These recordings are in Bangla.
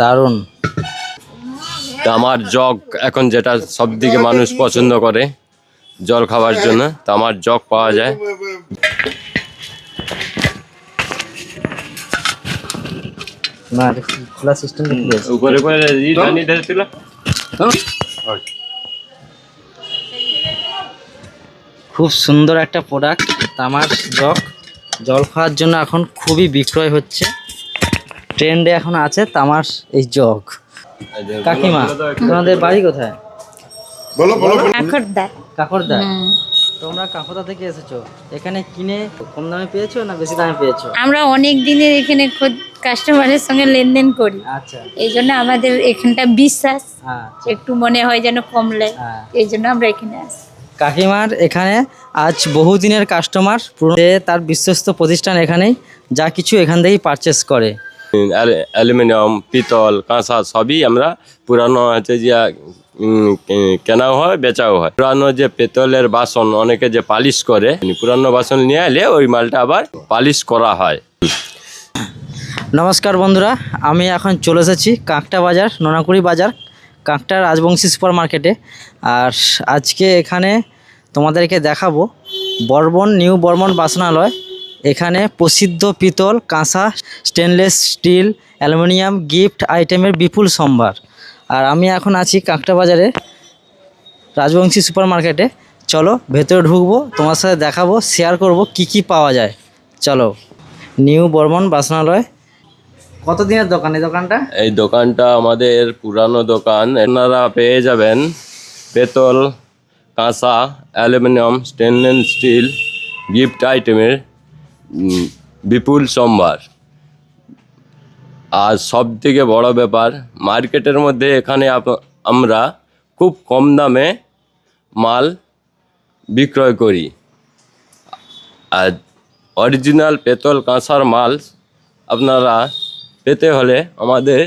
দারুণ। তা আমার জগ এখন যেটা সব দিকে মানুষ পছন্দ করে জল খাওয়ার জন্য তা আমার জগ পাওয়া যায়। না খোলা সিস্টেম উপরে করে ধানি ধরেছিল খুব সুন্দর একটা প্রোডাক্ট তামার জগ। জল খাওয়ার জন্য এখন খুবই বিক্রয় হচ্ছে। ট্রেন্ডে এখন আছে তামার এই জগ। কাকিমা তোমাদের বাড়ি কোথায়? বলো বলো কাকরদা কাকরদা তোমরা কাকরদা থেকে এসেছ। এখানে কিনে কম দামে পেয়েছ না বেশি দামে পেয়েছ? আমরা অনেক দিনের এখানে খোদ কাস্টমারের সঙ্গে লেনদেন করি। আচ্ছা। এই জন্য আমাদের এখানটা বিশ্বাস। হ্যাঁ একটু মনে হয় যেন কমলে। হ্যাঁ। এই জন্য আমরা এখানে আসি কাকিমার এখানে আজ বহুদিনের কাস্টমার তার বিশ্বস্ত প্রতিষ্ঠান এখানেই যা কিছু এখান থেকেই পারচেস করে। অ্যালুমিনিয়াম, পিতল, কাঁসা সবই আমরা পুরানো হচ্ছে যে কেনাও হয়, বেচাও হয়। পুরানো যে পেতলের বাসন, অনেকে যে পালিশ করে পুরানো বাসন নিয়ে এলে ওই মালটা আবার পালিশ করা হয়। নমস্কার বন্ধুরা, আমি এখন চলে এসেছি কাঁকটা বাজার, নোনাকুড়ি বাজার কাঁকটা রাজবংশী সুপার মার্কেটে আর আজকে এখানে তোমাদেরকে দেখাবো বর্বন, নিউ বর্মন বাসনালয়। এখানে প্রসিদ্ধ পিতল, কাঁসা স্টেনলেস স্টিল অ্যালুমিনিয়াম গিফট আইটেমের বিপুল সম্ভার। আর আমি এখন আছি কাঁকটা বাজারে, রাজবংশী সুপার মার্কেটে চলো, ভেতরে ঢুকবো, তোমার সাথে দেখাবো শেয়ার করব কি কি পাওয়া যায়। চলো, নিউ বর্মন বাসনালয়। কতদিনের দোকান এই দোকানটা? এই দোকানটা আমাদের পুরানো দোকান। আপনারা পেয়ে যাবেন পেতল, কাঁসা অ্যালুমিনিয়াম স্টেনলেস স্টিল গিফট আইটেমের বিপুল সম্ভার। আর সব থেকে বড় ব্যাপার, মার্কেটের মধ্যে এখানে আমরা খুব কম দামে মাল বিক্রয় করি। আর অরিজিনাল পেতল কাঁসার মাল আপনারা পেতে হলে আমাদের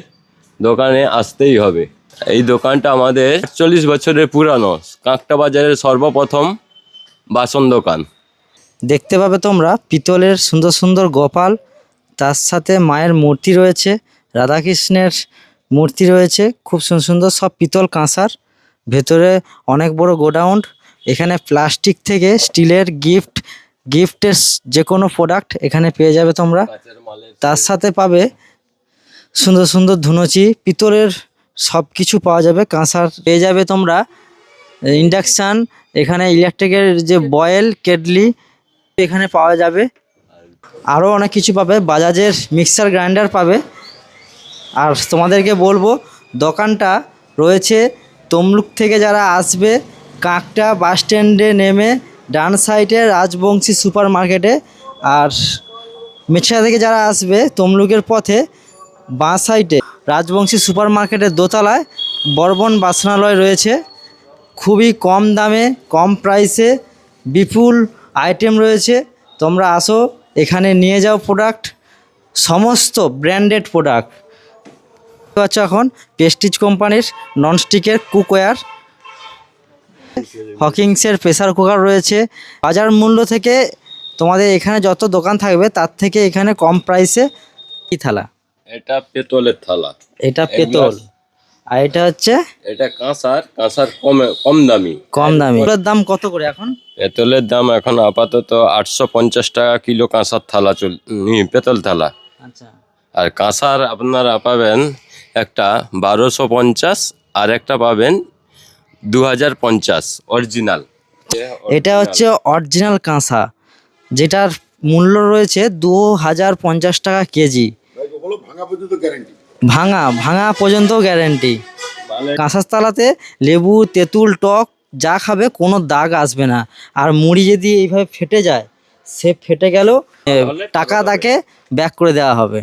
দোকানে আসতেই হবে। এই দোকানটা আমাদের চল্লিশ বছরের পুরানো কাঁকটা বাজারের সর্বপ্রথম বাসন দোকান। দেখতে পাবে তোমরা পিতলের সুন্দর সুন্দর গোপাল তার সাথে মায়ের মূর্তি রয়েছে রাধাকৃষ্ণের মূর্তি রয়েছে খুব সুন্দর সুন্দর সব পিতল কাঁসার ভেতরে অনেক বড় গোডাউন এখানে প্লাস্টিক থেকে স্টিলের গিফট গিফটের যে কোনো প্রোডাক্ট এখানে পেয়ে যাবে তোমরা। তার সাথে পাবে সুন্দর সুন্দর ধুনুচি পিতলের সব কিছু পাওয়া যাবে কাঁসার পেয়ে যাবে তোমরা। ইন্ডাকশান এখানে ইলেকট্রিকের যে বয়েল কেটলি এখানে পাওয়া যাবে। আরও অনেক কিছু পাবে। বাজাজের মিক্সার গ্রাইন্ডার পাবে। আর তোমাদেরকে বলব, দোকানটা রয়েছে তমলুক থেকে যারা আসবে কাঁকটা বাস স্ট্যান্ডে নেমে ডান সাইডে রাজবংশী সুপার মার্কেটে আর মেছা থেকে যারা আসবে তমলুকের পথে, বাঁ সাইডে রাজবংশী সুপার মার্কেটের দোতলায় বর্বন বাসনালয় রয়েছে। খুবই কম দামে, কম প্রাইসে, বিপুল আইটেম রয়েছে তোমরা আসো এখানে নিয়ে যাও প্রোডাক্ট সমস্ত ব্র্যান্ডেড প্রোডাক্ট হচ্ছে এখন পেস্টিজ কোম্পানির ননস্টিকের কুকওয়্যার হকিংসের প্রেসার কুকার রয়েছে। বাজার মূল্য থেকে তোমাদের এখানে যত দোকান থাকবে তার থেকে এখানে কম প্রাইসে কি থালা? এটা পেতলের থালা। এটা পেতল। আর এটা হচ্ছে? এটা কাঁসার কাঁসার কম কম দামি। কম দামি। এটার দাম কত করে এখন? পেতলের দাম এখন আপাতত আটশো পঞ্চাশ টাকা কিলো কাঁসার থালা চল পেতল থালা। আচ্ছা। আর কাঁসার আপনারা পাবেন একটা বারোশো পঞ্চাশ আর একটা পাবেন দু হাজার পঞ্চাশ অরিজিনাল। এটা হচ্ছে অরিজিনাল কাঁসা যেটার মূল্য রয়েছে দু হাজার পঞ্চাশ টাকা কেজি। ভাঙা ভাঙা পর্যন্ত গ্যারেন্টি কাঁসার তালাতে লেবু তেঁতুল টক যা খাবে কোনো দাগ আসবে না। আর মুড়ি যদি এইভাবে ফেটে যায় সে ফেটে গেলেও এ, টাকা তাকে ব্যাক করে দেওয়া হবে।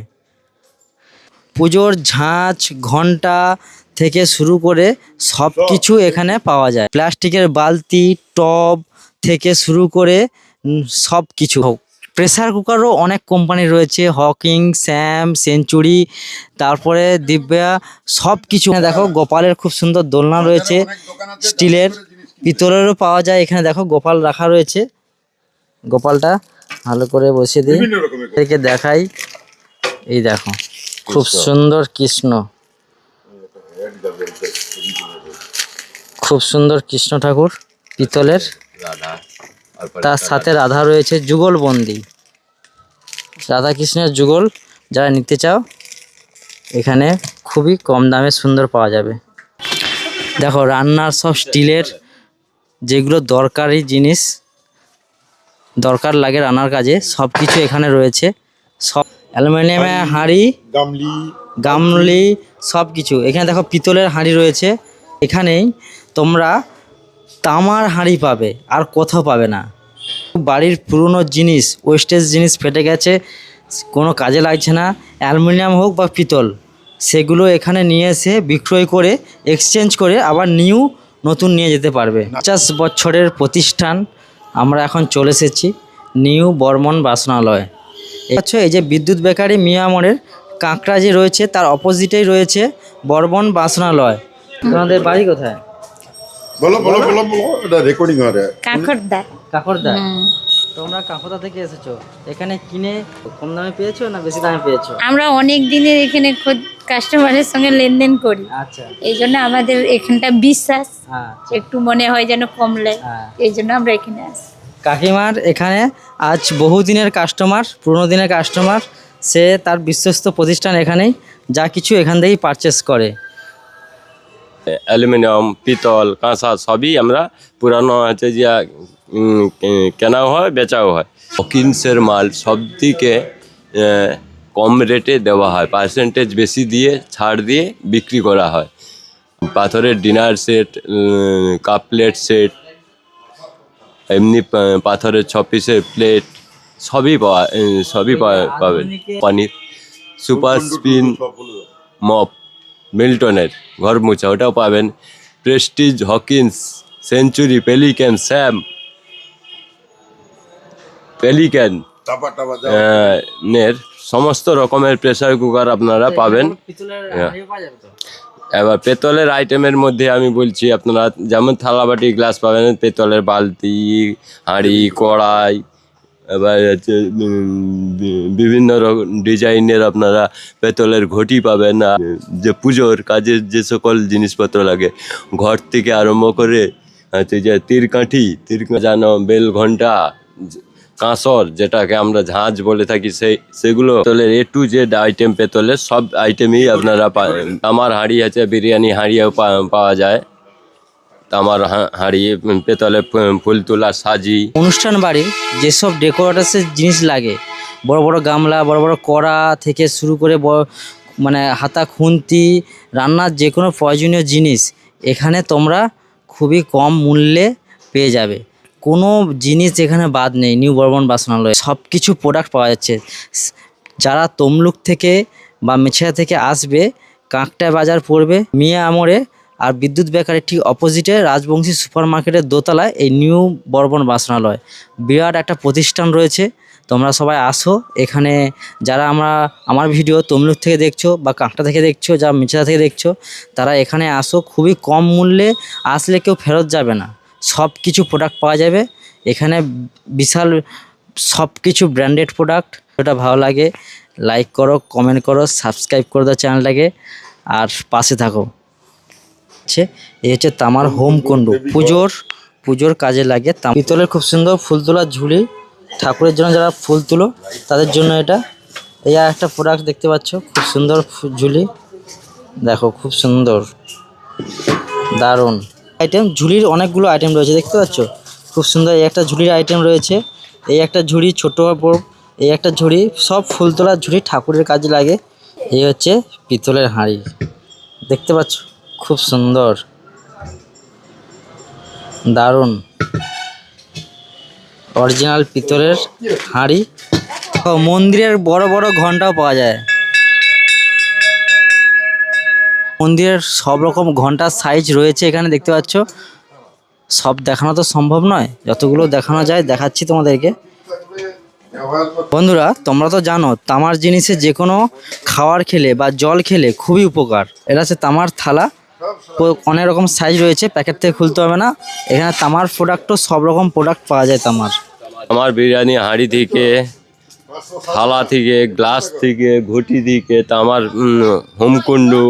পুজোর ঝাঁঝ ঘণ্টা থেকে শুরু করে সব। কিছু এখানে পাওয়া যায়। প্লাস্টিকের বালতি টব থেকে শুরু করে সব কিছু হোক প্রেসার কুকারও অনেক কোম্পানি রয়েছে হকিং স্যাম সেঞ্চুরি তারপরে দিব্যা সব কিছু দেখো গোপালের খুব সুন্দর দোলনা রয়েছে স্টিলের। পিতলেরও পাওয়া যায়। এখানে দেখো গোপাল রাখা রয়েছে। গোপালটা ভালো করে বসিয়ে দিই। থেকে দেখাই। এই দেখো খুব সুন্দর কৃষ্ণ। খুব সুন্দর কৃষ্ণ ঠাকুর পিতলের। তার সাথে রাধা রয়েছে যুগলবন্দি। রাধা কৃষ্ণের যুগল যারা নিতে চাও এখানে খুবই কম দামে সুন্দর পাওয়া যাবে। দেখো রান্নার সব স্টিলের যেগুলো দরকারি জিনিস দরকার লাগে রান্নার কাজে সব কিছু এখানে রয়েছে। সব অ্যালুমিনিয়ামের হাঁড়ি গামলি গামলি সব কিছু এখানে দেখো পিতলের হাঁড়ি রয়েছে। এখানেই তোমরা তামার হাঁড়ি পাবে আর কোথাও পাবে না। বাড়ির পুরনো জিনিস ওয়েস্টেজ জিনিস ফেটে গেছে কোনো কাজে লাগছে না। অ্যালুমিনিয়াম হোক বা পিতল সেগুলো এখানে নিয়ে এসে বিক্রয় করে এক্সচেঞ্জ করে আবার নিউ নতুন নিয়ে যেতে পারবে। পঞ্চাশ বছরের প্রতিষ্ঠান আমরা এখন চলে এসেছি নিউ বর্মন বাসনালয়। আচ্ছা এই যে বিদ্যুৎ বেকারি মিয়ামরের কাঁকড়া যে রয়েছে তার অপোজিটেই রয়েছে বর্মন বাসনালয়। তোমাদের বাড়ি কোথায়? বলো বলো বলো বলো এটা রেকর্ডিং হয় কাকরদা কাঁকড়দা? কাকরদা। তোমরা কাকরদা থেকে এসেছ। এখানে কিনে কম দামে পেয়েছ না বেশি দামে পেয়েছ? আমরা অনেক দিনের এখানে খোদ কাস্টমারের সঙ্গে লেনদেন করি। আচ্ছা। এই জন্য আমাদের এখানটা বিশ্বাস। হ্যাঁ একটু মনে হয় যেন কমলে। হ্যাঁ। এই জন্য আমরা এখানে আসি কাকিমার এখানে আজ বহুদিনের কাস্টমার পুরনো দিনের কাস্টমার সে তার বিশ্বস্ত প্রতিষ্ঠান এখানেই যা কিছু এখান থেকেই পারচেস করে। অ্যালুমিনিয়াম পিতল কাঁসা সবই আমরা পুরানো আছে যে কেনাও হয় বেচাও হয়। হকিন্সের মাল সব আহ, কম রেটে দেওয়া হয়। পার্সেন্টেজ বেশি দিয়ে ছাড় দিয়ে বিক্রি করা হয়। পাথরের dinner set cup plate set এমনি পাথরের ছ পিসের প্লেট সবই পাওয়া সবই পাবেন। পানির সুপার স্পিন। মপ মিল্টনের ঘর মোছা ওটাও পাবেন। Prestige Hawkins Century Pelican Sam Pelican নের সমস্ত রকমের প্রেসার কুকার আপনারা পাবেন। হ্যাঁ। এবার পেতলের আইটেমের মধ্যে আমি বলছি আপনারা যেমন থালাবাটি গ্লাস পাবেন পেতলের বালতি হাঁড়ি কড়াই এবার হচ্ছে বিভিন্ন রকম ডিজাইনের আপনারা পেতলের ঘটি পাবেন আর যে পুজোর কাজের যে সকল জিনিসপত্র লাগে ঘর থেকে আরম্ভ করে হচ্ছে যে তীরকাঠি তীর জানো বেল ঘণ্টা কাঁসর, যেটাকে আমরা ঝাঁঝ বলে থাকি, সেই, সেগুলো পেতলের এ টু জেড আইটেম পেতলের সব আইটেমই আপনারা তামার হাঁড়ি আছে, বিরিয়ানি হাঁড়িও পাওয়া যায়। তামার হা- হাঁড়ি পেতলে ফুল তোলা সাজি। অনুষ্ঠান বাড়ির যেসব ডেকোরেটাসের জিনিস লাগে, বড় বড় গামলা, বড় বড় কড়া থেকে শুরু করে বড় মানে হাতা খুন্তি, রান্নার যে কোনো প্রয়োজনীয় জিনিস, এখানে তোমরা খুবই কম মূল্যে পেয়ে যাবে। কোনো জিনিস এখানে বাদ নেই নিউ বর্মন বাসনালয়ে সব কিছু প্রোডাক্ট পাওয়া যাচ্ছে। যারা তমলুক থেকে বা মেছেরা থেকে আসবে কাঁকটা বাজার পড়বে, মিয়া আমরে আর বিদ্যুৎ বেকারের ঠিক অপোজিটে রাজবংশী সুপার মার্কেটের দোতলায় এই নিউ বর্বন বাসনালয়। বিরাট একটা প্রতিষ্ঠান রয়েছে, তোমরা সবাই আসো। এখানে যারা আমরা, আমার ভিডিও তমলুক থেকে দেখছ বা কাঁকটা থেকে দেখছ, যা মিচড়া থেকে দেখছ, তারা এখানে আসো। খুবই কম মূল্যে আসলে কেউ ফেরত যাবে না। সব কিছু প্রোডাক্ট পাওয়া যাবে। এখানে বিশাল সব কিছু ব্র্যান্ডেড প্রোডাক্ট ওটা ভালো লাগে লাইক করো কমেন্ট করো সাবস্ক্রাইব করে দাও চ্যানেলটাকে আর পাশে থাকো। হচ্ছে এই হচ্ছে তামার হোম কুণ্ডু পুজোর পুজোর কাজে লাগে। তাম- পিতলের খুব সুন্দর ফুল তোলার ঝুড়ি ঠাকুরের জন্য যারা ফুল তুলো তাদের জন্য এটা। এই আর একটা প্রোডাক্ট দেখতে পাচ্ছ খুব সুন্দর ঝুলি। দেখো খুব সুন্দর। দারুণ। আইটেম ঝুলির অনেকগুলো আইটেম রয়েছে, দেখতে পাচ্ছ? খুব সুন্দর, এই একটা ঝুলির আইটেম রয়েছে, এই একটা ঝুড়ি ছোটো বড়, এই একটা ঝুড়ি, সব ফুল তোলার ঝুড়ি ঠাকুরের কাজে লাগে, এই হচ্ছে পিতলের হাঁড়ি, দেখতে পাচ্ছ? খুব সুন্দর, দারুণ অরিজিনাল পিতলের হাঁড়ি। মন্দিরের বড় বড় ঘন্টাও পাওয়া যায়। মন্দিরের সব রকম ঘণ্টার সাইজ রয়েছে এখানে, দেখতে পাচ্ছ? সব দেখানো তো সম্ভব নয়। যতগুলো দেখানো যায়, দেখাচ্ছি তোমাদেরকে। বন্ধুরা, তোমরা তো জানো, তামার জিনিসে যে কোনো খাওয়ার খেলে বা জল খেলে খুবই উপকার। এটা হচ্ছে তামার থালা। অনেক রকম সাইজ রয়েছে প্যাকেট থেকে খুলতে হবে না। এখানে তামার প্রোডাক্টও সব রকম প্রোডাক্ট পাওয়া যায় তামার। আমার বিরিয়ানি হাঁড়ি থেকে, থালা থেকে গ্লাস থেকে, ঘটি থেকে, তামার হোমকুণ্ডু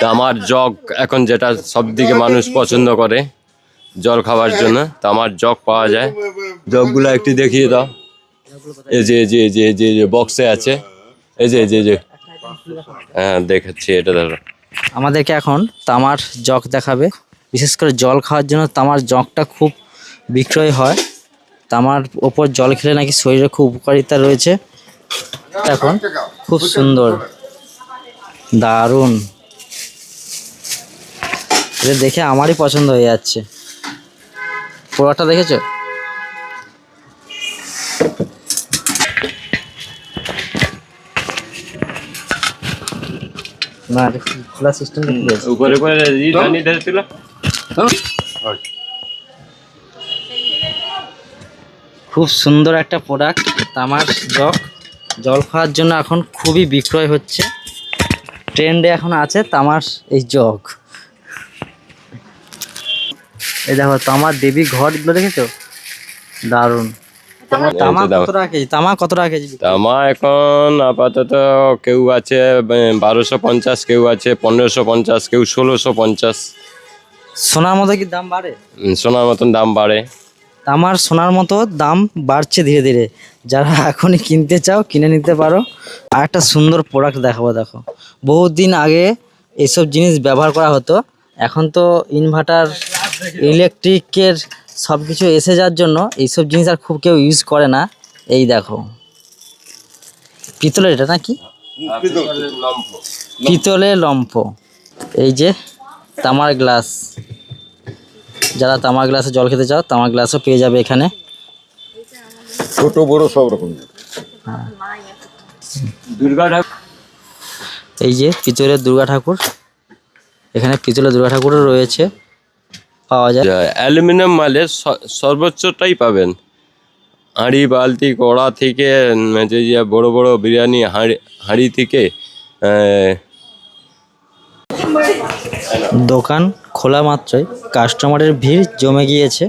তামার জগ এখন যেটা সব দিকে মানুষ পছন্দ করে, জল খাওয়ার জন্য তামার জগ পাওয়া যায়। জগগুলো একটু দেখিয়ে দাও। এই যে যে যে যে যে বক্সে আছে। এই যে যে যে। হ্যাঁ দেখাচ্ছি এটা ধরো। আমাদেরকে এখন তামার জগ দেখাবে। বিশেষ করে জল খাওয়ার জন্য তামার জগটা খুব বিক্রয় হয়। তামার ওপর জল খেলে নাকি শরীরে খুব উপকারিতা রয়েছে। এখন খুব সুন্দর। দারুণ। এটা দেখে আমারই পছন্দ হয়ে যাচ্ছে। পোড়াটা দেখেছ? না এটা খোলা সিস্টেম উপরে করে খুব সুন্দর একটা প্রোডাক্ট তামার জগ জল খাওয়ার জন্য এখন খুবই বিক্রয় হচ্ছে। ট্রেন্ডে এখন আছে তামার এই জগ। এই দেখো তামার দেবী ঘরগুলো দেখেছ? দারুণ। তোমার তামা এই কত টাকা কেজি? তামা কত টাকা কেজি তামা এখন আপাতত কেউ আছে বারোশো পঞ্চাশ কেউ আছে পনেরোশো পঞ্চাশ কেউ ষোলোশো পঞ্চাশ। সোনার মতো কি দাম বাড়ে? সোনার মতন দাম বাড়ে। তামার সোনার মতো দাম বাড়ছে ধীরে ধীরে। যারা এখনই কিনতে চাও কিনে নিতে পারো। আর একটা সুন্দর প্রোডাক্ট দেখাবো দেখো। বহুত দিন আগে এইসব জিনিস ব্যবহার করা হতো। এখন তো ইনভার্টার ইলেকট্রিকের সব কিছু এসে যাওয়ার জন্য এইসব জিনিস আর খুব কেউ ইউজ করে না। এই দেখো। পিতলের এটা নাকি? পিতলের লম্ফ। এই যে তামার গ্লাস যারা তামার গ্লাসে জল খেতে চাও তামার গ্লাসও পেয়ে যাবে এখানে। ছোট বড় সব রকম। দুর্গা ঠাকুর। এই যে পিতলের দুর্গা ঠাকুর। এখানে পিতলের দুর্গা ঠাকুরও রয়েছে। পাওয়া যায়। অ্যালুমিনিয়াম মালের স- সর্বোচ্চটাই পাবেন। হাঁড়ি বালতি কড়া থেকে যে বড় বড় বিরিয়ানি হাঁড়ি হাঁড়ি থেকে আহ, দোকান খোলা মাত্রই। কাস্টমারের ভিড় জমে গিয়েছে।